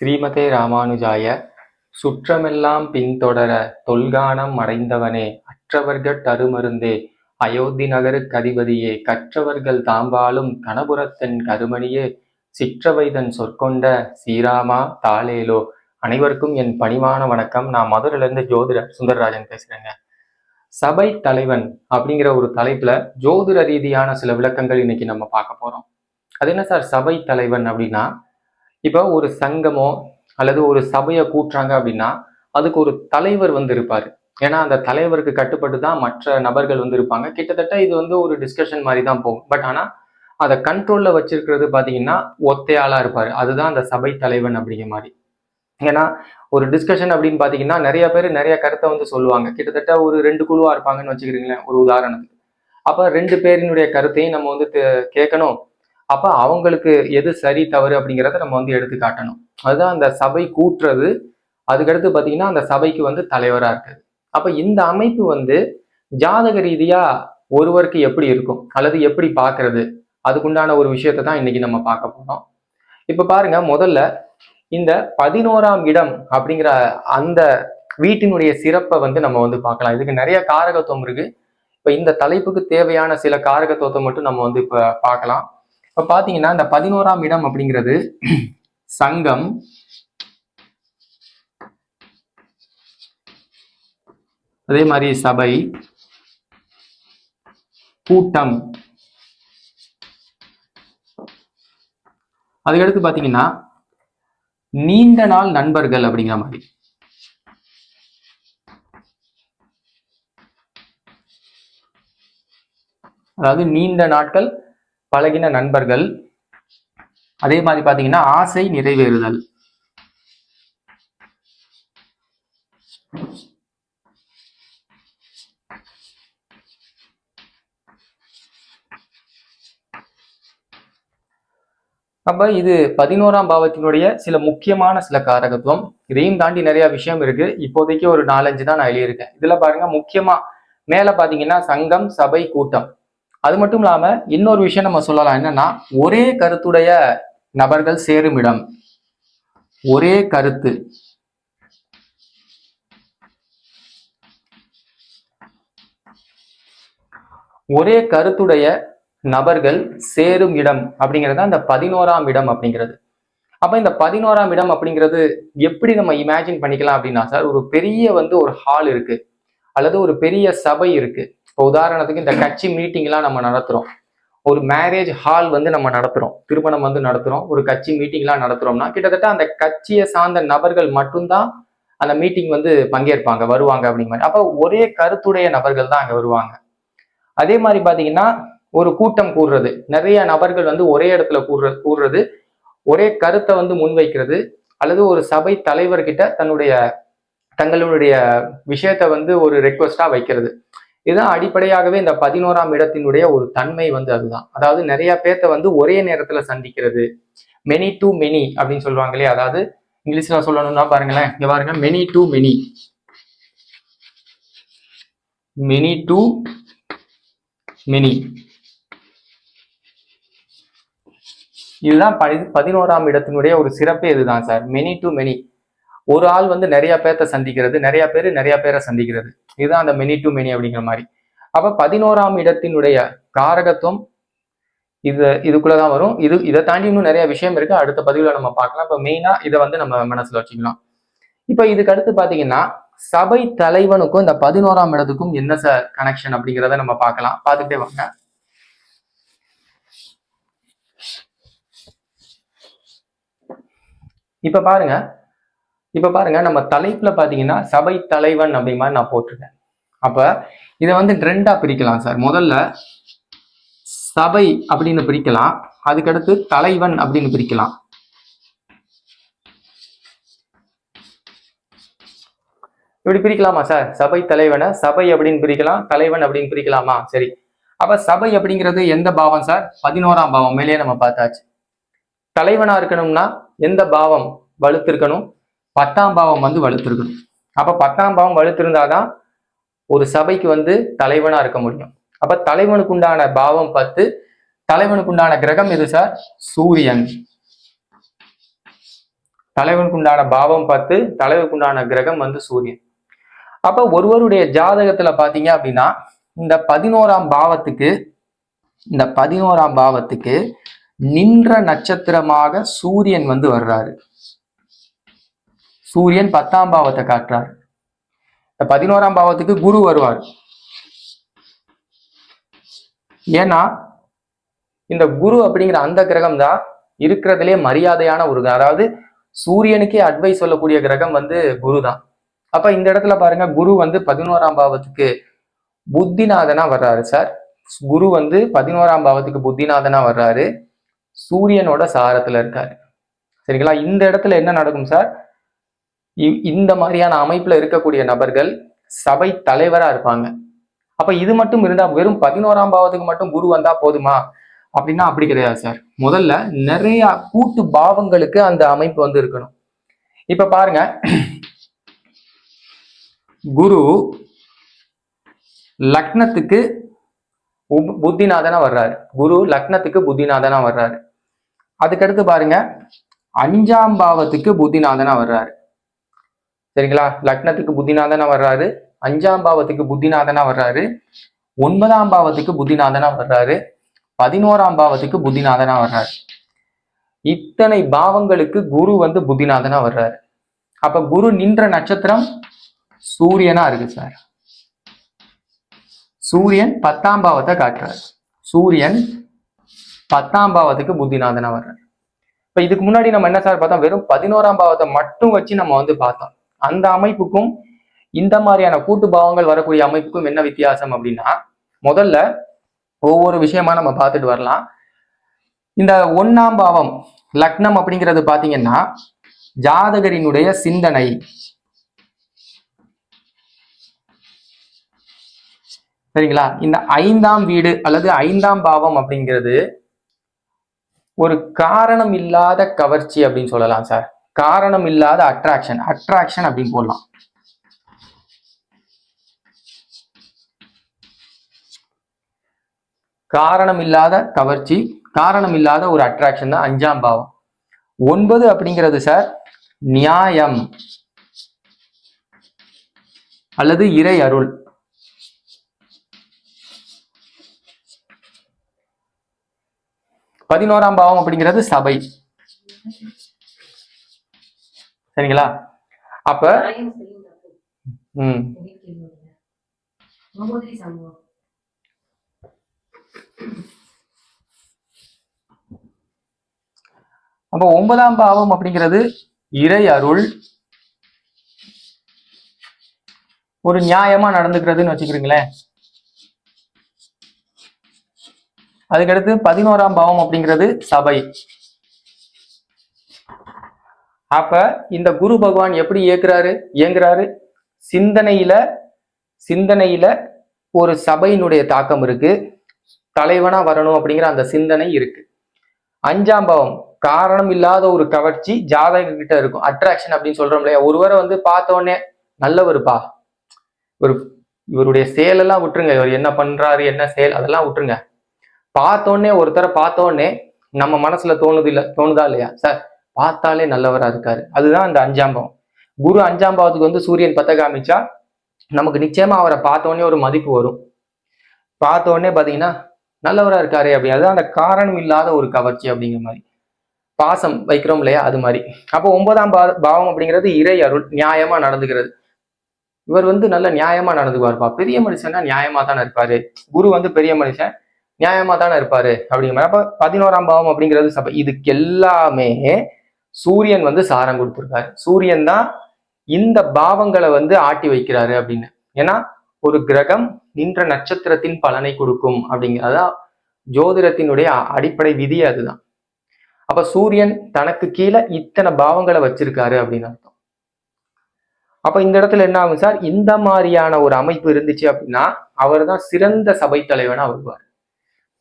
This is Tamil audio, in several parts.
ஸ்ரீமதே ராமானுஜாய சுற்றமெல்லாம் பின்தொடர தொல்கானம் அடைந்தவனே அற்றவர்கட் அருமருந்தே அயோத்தி நகருக்கதிபதியே கற்றவர்கள் தாம்பாலும் கணபுரத்தன் கருமணியே. சிற்றவைதன் சொற்கொண்ட ஸ்ரீராமா தாளேலோ. அனைவருக்கும் என் பணிவான வணக்கம். நான் மதுரையிலிருந்து ஜோதிடர் சுந்தரராஜன் பேசுறேங்க. சபை தலைவன் அப்படிங்கிற ஒரு தலைப்புல ஜோதிட ரீதியான சில விளக்கங்கள் இன்னைக்கு நம்ம பார்க்க போறோம். அது என்ன சார்? சபை தலைவன் அப்படின்னா இப்போ ஒரு சங்கமோ அல்லது ஒரு சபையை கூட்டுறாங்க அப்படின்னா அதுக்கு ஒரு தலைவர் வந்து இருப்பார். ஏன்னா அந்த தலைவருக்கு கட்டுப்பட்டு தான் மற்ற நபர்கள் வந்து இருப்பாங்க. கிட்டத்தட்ட இது வந்து ஒரு டிஸ்கஷன் மாதிரி தான் போகும். பட் ஆனால் அதை கண்ட்ரோலில் வச்சிருக்கிறது பார்த்தீங்கன்னா ஒத்தையாளாக இருப்பார். அதுதான் அந்த சபை தலைவன் அப்படிங்கிற மாதிரி. ஏன்னா ஒரு டிஸ்கஷன் அப்படின்னு பார்த்தீங்கன்னா நிறைய பேர் நிறைய கருத்தை வந்து சொல்லுவாங்க. கிட்டத்தட்ட ஒரு ரெண்டு குழுவாக இருப்பாங்கன்னு வச்சுக்கிறீங்களேன் ஒரு உதாரணத்துக்கு. அப்போ ரெண்டு பேரினுடைய கருத்தையும் நம்ம வந்து கேட்கணும். அப்போ அவங்களுக்கு எது சரி தவறு அப்படிங்கிறத நம்ம வந்து எடுத்து காட்டணும். அதுதான் அந்த சபை கூட்டுறது. அதுக்கடுத்து பார்த்தீங்கன்னா அந்த சபைக்கு வந்து தலைவராக இருக்குது அப்போ இந்த அமைப்பு வந்து ஜாதக ரீதியாக ஒருவருக்கு எப்படி இருக்கும்? அல்லது எப்படி பார்க்கறது அதுக்குண்டான ஒரு விஷயத்தை தான் இன்னைக்கு நம்ம பார்க்க போகிறோம் இப்போ பாருங்க முதல்ல இந்த பதினோராம் இடம் அப்படிங்கிற அந்த வீட்டினுடைய சிறப்பை வந்து நம்ம வந்து பார்க்கலாம். இதுக்கு நிறைய காரகத்துவம் இருக்கு. இப்போ இந்த தலைப்புக்கு தேவையான சில காரகத்துவத்தை மட்டும் நம்ம வந்து இப்போ பார்க்கலாம். இப்போ பார்த்தீங்கன்னா இந்த பதினோராம் இடம் அப்படிங்கிறது சங்கம். அதே மாதிரி சபை. கூட்டம். அதுக்கடுத்து பார்த்தீங்கன்னா நீண்ட நாள் நண்பர்கள் அப்படிங்கிற மாதிரி. அதாவது நீண்ட நாட்கள் பழகின நண்பர்கள். அதே மாதிரி பார்த்தீங்கன்னா ஆசை நிறைவேறுதல். அப்ப இது பதினோராம் பாவத்தினுடைய சில முக்கியமான சில காரகத்துவம். இதையும் தாண்டி நிறைய விஷயம் இருக்கு. இப்போதைக்கு ஒரு நாலஞ்சு தான் நான் எழுதியிருக்கேன். இதுல பாருங்க முக்கியமா மேல பாத்தீங்கன்னா சங்கம் சபை கூட்டம். அது மட்டும் இல்லாம இன்னொரு விஷயம் நம்ம சொல்லலாம் என்னன்னா ஒரே கருத்துடைய நபர்கள் சேரும் இடம். ஒரே கருத்து. ஒரே கருத்துடைய நபர்கள் சேரும் இடம் அப்படிங்கிறது தான் இந்த பதினோராம் இடம் அப்படிங்கிறது. அப்ப இந்த பதினோராம் இடம் அப்படிங்கிறது எப்படி நம்ம இமேஜின் பண்ணிக்கலாம் அப்படின்னா சார் ஒரு பெரிய வந்து ஒரு ஹால் இருக்கு. அல்லது ஒரு பெரிய சபை இருக்கு. இப்போ உதாரணத்துக்கு இந்த கட்சி மீட்டிங்லாம் நம்ம நடத்துறோம். ஒரு மேரேஜ் ஹால் வந்து நம்ம நடத்துறோம். திருமணம் வந்து நடத்துறோம். ஒரு கட்சி மீட்டிங்லாம் நடத்துறோம்னா கிட்டத்தட்ட அந்த கட்சியை சார்ந்த நபர்கள் மட்டும்தான் அந்த மீட்டிங் வந்து பங்கேற்பாங்க வருவாங்க அப்படிங்கிற மாதிரி. அப்போ ஒரே கருத்துடைய நபர்கள் தான் அங்கே வருவாங்க. அதே மாதிரி பார்த்தீங்கன்னா ஒரு கூட்டம் கூடுறது. நிறைய நபர்கள் வந்து ஒரே இடத்துல கூடுற கூடுறது. ஒரே கருத்தை வந்து முன்வைக்கிறது. அல்லது ஒரு சபை தலைவர்கிட்ட தன்னுடைய தங்களுடைய விஷயத்தை வந்து ஒரு ரெக்வஸ்டா வைக்கிறது. இதுதான் அடிப்படையாகவே இந்த பதினோராம் இடத்தினுடைய ஒரு தன்மை வந்து அதுதான். அதாவது நிறைய பேர்த்த வந்து ஒரே நேரத்துல சந்திக்கிறது. மெனி டு மெனி அப்படின்னு சொல்லுவாங்க இல்லையா அதாவது இங்கிலீஷ்ல சொல்லணும்னா பாருங்களேன். இங்க பாருங்க many to many many to many இதுதான் பதி பதினோராம் இடத்தினுடைய ஒரு சிறப்பே இதுதான் சார். மெனி டு மெனி ஒரு ஆள் வந்து நிறைய பேர்த்த சந்திக்கிறது நிறைய பேர் நிறைய பேரை சந்திக்கிறது. இதுதான் அந்த மெனி டு மெனி அப்படிங்கிற மாதிரி. அப்ப பதினோராம் இடத்தினுடைய காரகத்துவம் இது இதுக்குள்ளதான் வரும். இது இதை தாண்டி இன்னும் நிறைய விஷயம் இருக்கு. அடுத்த பதிவுல நம்ம பார்க்கலாம். இப்ப மெயினா இதை வந்து நம்ம மனசுல வச்சுக்கலாம். இப்ப இதுக்கு அடுத்து பாத்தீங்கன்னா சபை தலைவனுக்கும் இந்த பதினோராம் இடத்துக்கும் என்ன சார் கனெக்ஷன் அப்படிங்கிறத நம்ம பார்க்கலாம். பார்த்துட்டே வாங்க. இப்ப பாருங்க. இப்போ பாருங்க நம்ம தலைப்புல பாத்தீங்கன்னா சபை தலைவன் அப்படி மாதிரி நான் போட்டிருக்கேன். அப்ப இதை வந்து ரெண்டா பிரிக்கலாம் சார். முதல்ல சபை அப்படின்னு பிரிக்கலாம். அதுக்கடுத்து தலைவன் அப்படின்னு பிரிக்கலாம். இப்படி பிரிக்கலாமா சார்? சபை தலைவனை சபை அப்படின்னு பிரிக்கலாம் தலைவன் அப்படின்னு பிரிக்கலாமா? சரி. அப்ப சபை அப்படிங்கிறது எந்த பாவம் சார்? பதினோராம் பாவம் மேலேயே நம்ம பார்த்தாச்சு. தலைவனா இருக்கணும்னா எந்த பாவம் வலுத்திருக்கணும்? பத்தாம் பாவம் வந்து வலுத்திருக்கணும். அப்ப பத்தாம் பாவம் வலுத்திருந்தாதான் ஒரு சபைக்கு வந்து தலைவனா இருக்க முடியும். அப்ப தலைவனுக்கு உண்டான பாவம் பத்து தலைவனுக்கு உண்டான கிரகம் எது சார்? சூரியன். தலைவனுக்கு உண்டான பாவம் பத்து தலைவனுக்கு உண்டான கிரகம் வந்து சூரியன். அப்ப ஒருவருடைய ஜாதகத்துல பாத்தீங்க அப்படின்னா இந்த பதினோராம் பாவத்துக்கு இந்த பதினோராம் பாவத்துக்கு நின்ற நட்சத்திரமாக சூரியன் வந்து வர்றாரு. சூரியன் பத்தாம் பாவத்தை காட்டுறார் இந்த பதினோராம் பாவத்துக்கு குரு வருவார். ஏன்னா இந்த குரு அப்படிங்கிற அந்த கிரகம் தான் இருக்கிறதுலே மரியாதையான ஒரு அதாவது சூரியனுக்கே அட்வைஸ் சொல்லக்கூடிய கிரகம் வந்து குரு தான் அப்ப இந்த இடத்துல பாருங்க குரு வந்து பதினோராம் பாவத்துக்கு புத்திநாதனா வர்றாரு சார் குரு வந்து பதினோராம் பாவத்துக்கு புத்திநாதனா வர்றாரு. சூரியனோட சாரத்துல இருக்காரு. சரிங்களா? இந்த இடத்துல என்ன நடக்கும் சார் இந்த மாதிரியான அமைப்புல இருக்கக்கூடிய நபர்கள் சபை தலைவரா இருப்பாங்க. அப்ப இது மட்டும் இருந்தா வெறும் பதினோராம் பாவத்துக்கு மட்டும் குரு வந்தா போதுமா? அப்படின்னா அப்படி கிடையாது சார். முதல்ல நிறைய கூட்டு பாவங்களுக்கு அந்த அமைப்பு வந்து இருக்கணும். இப்ப பாருங்க. குரு லக்னத்துக்கு புத்திநாதனா வர்றாரு. குரு லக்னத்துக்கு புத்திநாதனா வர்றாரு. அதுக்கடுத்து பாருங்க. அஞ்சாம் பாவத்துக்கு புத்திநாதனா வர்றாரு. சரிங்களா? லக்னத்துக்கு புத்திநாதனா வர்றாரு. அஞ்சாம் பாவத்துக்கு புத்திநாதனா வர்றாரு. ஒன்பதாம் பாவத்துக்கு புத்திநாதனா வர்றாரு. பதினோராம் பாவத்துக்கு புத்திநாதனா வர்றாரு. இத்தனை பாவங்களுக்கு குரு வந்து புத்திநாதனா வர்றாரு. அப்ப குரு நின்ற நட்சத்திரம் சூரியனா இருக்கு சார். சூரியன் பத்தாம் பாவத்தை காட்டுறாரு. சூரியன் பத்தாம் பாவத்துக்கு புத்திநாதனா வர்றாரு. இப்ப இதுக்கு முன்னாடி நம்ம என்ன சார் பார்த்தோம்? வெறும் பதினோராம் பாவத்தை மட்டும் வச்சு நம்ம வந்து பார்த்தோம். அந்த அமைப்புக்கும் இந்த மாதிரியான கூட்டு பாவங்கள் வரக்கூடிய அமைப்புக்கும் என்ன வித்தியாசம் அப்படின்னா முதல்ல ஒவ்வொரு விஷயமா நம்ம பார்த்துட்டு வரலாம். இந்த ஒன்னாம் பாவம் லக்னம் அப்படிங்கிறது பாத்தீங்கன்னா ஜாதகரினுடைய சிந்தனை. சரிங்களா? இந்த ஐந்தாம் வீடு அல்லது ஐந்தாம் பாவம் அப்படிங்கிறது ஒரு காரணம் இல்லாத கவர்ச்சி அப்படின்னு சொல்லலாம் சார். காரணம் இல்லாத அட்ராக்ஷன் அட்ராக்ஷன் அப்படின்னு போடலாம். காரணம் இல்லாத கவர்ச்சி காரணம் இல்லாத ஒரு அட்ராக்ஷன் தான் அஞ்சாம் பாவம். ஒன்பது அப்படிங்கிறது சார் நியாயம். அல்லது இறை அருள். பதினோராம் பாவம் அப்படிங்கிறது சபை. சரிங்களா? அப்ப. ம். அப்போ ஒன்பதாம் பாவம் அப்படிங்கிறது இறை அருள் ஒரு நியாயமா நடந்துக்கிறதுன்னு வச்சுக்கிறீங்களேன் அதுக்கடுத்து பதினோராம் பாவம் அப்படிங்கிறது சபை. அப்ப இந்த குரு பகவான் எப்படி இயக்குறாரு? இயங்குறாரு. சிந்தனையில சிந்தனையில ஒரு சபையினுடைய தாக்கம் இருக்கு. தலைவனா வரணும் அப்படிங்கிற அந்த சிந்தனை இருக்கு. அஞ்சாம் பாவம் காரணம் இல்லாத ஒரு கவர்ச்சி ஜாதக கிட்ட இருக்கும். அட்ராக்ஷன் அப்படின்னு சொல்றோம் இல்லையா? ஒருவரை வந்து பார்த்தோன்னே நல்லவருப்பா. ஒரு இவருடைய செயலெல்லாம் விட்டுருங்க. இவர் என்ன பண்றாரு என்ன செயல் அதெல்லாம் விட்டுருங்க. பார்த்தோன்னே ஒருத்தரை பார்த்தோன்னே நம்ம மனசுல தோணுது இல்ல தோணுதா இல்லையா? சார் பார்த்தாலே நல்லவரா இருக்காரு. அதுதான் அந்த அஞ்சாம் பாவம். குரு அஞ்சாம் பாவத்துக்கு வந்து சூரியன் பத்த காமிச்சா நமக்கு நிச்சயமா அவரை பார்த்த உடனே ஒரு மதிப்பு வரும். பார்த்த உடனே பாத்தீங்கன்னா நல்லவரா இருக்காரு அப்படி அதுதான் அந்த காரணம் இல்லாத ஒரு கவர்ச்சி அப்படிங்கிற மாதிரி. பாசம் வைக்கிறோம் இல்லையா அது மாதிரி. அப்போ ஒன்பதாம் பா பாவம் அப்படிங்கிறது இறை அருள் நியாயமா நடந்துக்கிறது. இவர் வந்து நல்ல நியாயமா நடந்துக்குவார்ப்பா. பெரிய மனுஷன்னா நியாயமா தானே இருப்பாரு. குரு வந்து பெரிய மனுஷன் நியாயமா தானே இருப்பாரு அப்படிங்கிற மாதிரி. அப்ப பதினோராம் பாவம் அப்படிங்கிறது சபை. இதுக்கு எல்லாமே சூரியன் வந்து சாரம் கொடுத்துருக்காரு. சூரியன் தான் இந்த பாவங்களை வந்து ஆட்டி வைக்கிறாரு அப்படின்னு. ஏன்னா ஒரு கிரகம் நின்ற நட்சத்திரத்தின் பலனை கொடுக்கும் அப்படிங்கிறதான் ஜோதிடத்தினுடைய அடிப்படை விதி அதுதான். அப்ப சூரியன் தனக்கு கீழே இத்தனை பாவங்களை வச்சிருக்காரு அப்படின்னு அர்த்தம். அப்ப இந்த இடத்துல என்ன ஆகும் சார்? இந்த மாதிரியான ஒரு அமைப்பு இருந்துச்சு அப்படின்னா அவர் தான் சிறந்த சபை தலைவனா வருவார்.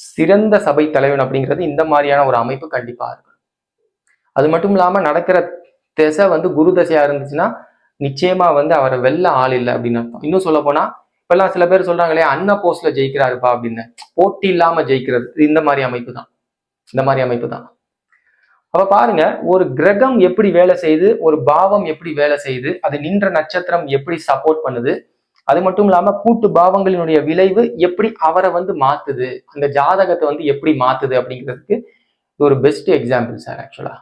சிறந்த சபை தலைவன் அப்படிங்கிறது இந்த மாதிரியான ஒரு அமைப்பு கண்டிப்பா இருக்கும் அது மட்டும் இல்லாமல் நடக்கிற திசை வந்து குரு தசையா இருந்துச்சுன்னா நிச்சயமா வந்து அவரை வெல்ல ஆள் இல்லை அப்படின்னு அர்த்தம். இன்னும் சொல்ல போனா இப்பெல்லாம் சில பேர் சொல்றாங்களே அன்ன போஸ்ட்ல ஜெயிக்கிறாருப்பா அப்படின்னு. போட்டி இல்லாம ஜெயிக்கிறது. இந்த மாதிரி அமைப்பு தான். இந்த மாதிரி அமைப்பு தான். அப்ப பாருங்க ஒரு கிரகம் எப்படி வேலை செய்யுது ஒரு பாவம் எப்படி வேலை செய்யுது அது நின்ற நட்சத்திரம் எப்படி சப்போர்ட் பண்ணுது அது மட்டும் இல்லாம கூட்டு பாவங்களினுடைய விளைவு எப்படி அவரை வந்து மாத்துது அந்த ஜாதகத்தை வந்து எப்படி மாத்துது அப்படிங்கிறதுக்கு ஒரு பெஸ்ட் எக்ஸாம்பிள் சார் ஆக்சுவலா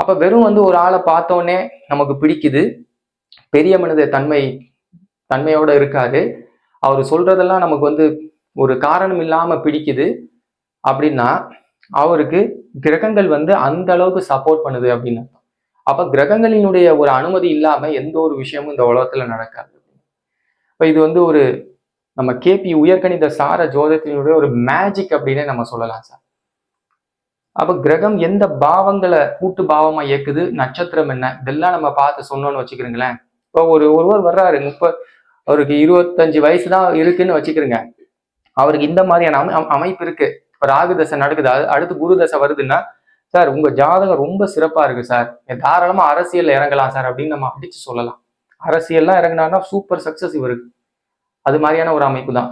அப்ப வெறும் வந்து ஒரு ஆளை பார்த்தோன்னே நமக்கு பிடிக்குது. பெரிய மனித தன்மை தன்மையோட இருக்காரு அவர் சொல்றதெல்லாம் நமக்கு வந்து ஒரு காரணம் இல்லாம பிடிக்குது. அப்படின்னா அவருக்கு கிரகங்கள் வந்து அந்த அளவுக்கு சப்போர்ட் பண்ணுது அப்படின்னு அப்ப கிரகங்களினுடைய ஒரு அனுமதி இல்லாம எந்த ஒரு விஷயமும் இந்த உலகத்துல நடக்காது. இப்ப இது வந்து ஒரு நம்ம கேபி உயர்கணித சார ஜோதத்தினுடைய ஒரு மேஜிக் அப்படின்னே நம்ம சொல்லலாம் சார். அப்ப கிரகம் எந்த பாவங்களை கூட்டு பாவமா இயக்குது? நட்சத்திரம் என்ன? இதெல்லாம் நம்ம பார்த்து சொன்னோம்னு வச்சுக்கிறீங்களேன். இப்போ ஒரு ஒருவர் வர்றாரு முப்ப அவருக்கு இருபத்தஞ்சு வயசு தான் இருக்குன்னு வச்சுக்கிறீங்க. அவருக்கு இந்த மாதிரியான அமை அமைப்பு இருக்கு. இப்போ ராகு தசை நடக்குது. அது அடுத்து குரு தசை வருதுன்னா சார் உங்க ஜாதகம் ரொம்ப சிறப்பா இருக்கு சார். தாராளமா அரசியல்ல இறங்கலாம் சார் அப்படின்னு நம்ம அடிச்சு சொல்லலாம். அரசியல்லாம் இறங்கினான்னா சூப்பர் சக்சஸ் இவருக்கு. அது மாதிரியான ஒரு அமைப்பு தான்.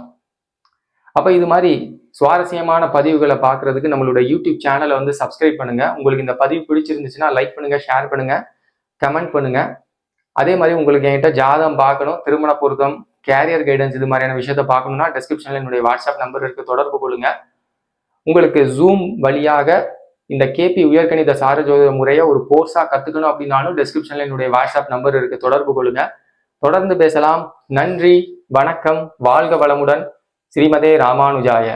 அப்ப இது மாதிரி சுவாரஸ்யமான பதிவுகளை பார்க்குறதுக்கு நம்மளோட யூடியூப் சேனலை வந்து சப்ஸ்கிரைப் பண்ணுங்கள் உங்களுக்கு இந்த பதிவு பிடிச்சிருந்துச்சுன்னா லைக் பண்ணுங்கள் ஷேர் பண்ணுங்கள் கமெண்ட் பண்ணுங்கள் அதே மாதிரி உங்களுக்கு என்கிட்ட ஜாதகம் பார்க்கணும் திருமண பொருத்தம் கேரியர் கைடன்ஸ் இது மாதிரியான விஷயத்த பார்க்கணும்னா டிஸ்கிரிப்ஷனில் என்னுடைய வாட்ஸ்அப் நம்பர் இருக்குது தொடர்பு கொள்ளுங்க. உங்களுக்கு ஜூம் வழியாக இந்த கேபி உயர்கணித சாரஜோத முறையை ஒரு கோர்ஸாக கற்றுக்கணும் அப்படின்னாலும் டிஸ்கிரிப்ஷனில் என்னுடைய வாட்ஸ்அப் நம்பர் இருக்குது தொடர்பு கொள்ளுங்க. தொடர்ந்து பேசலாம். நன்றி வணக்கம் வாழ்க வளமுடன். ஸ்ரீமதே ராமானுஜாய.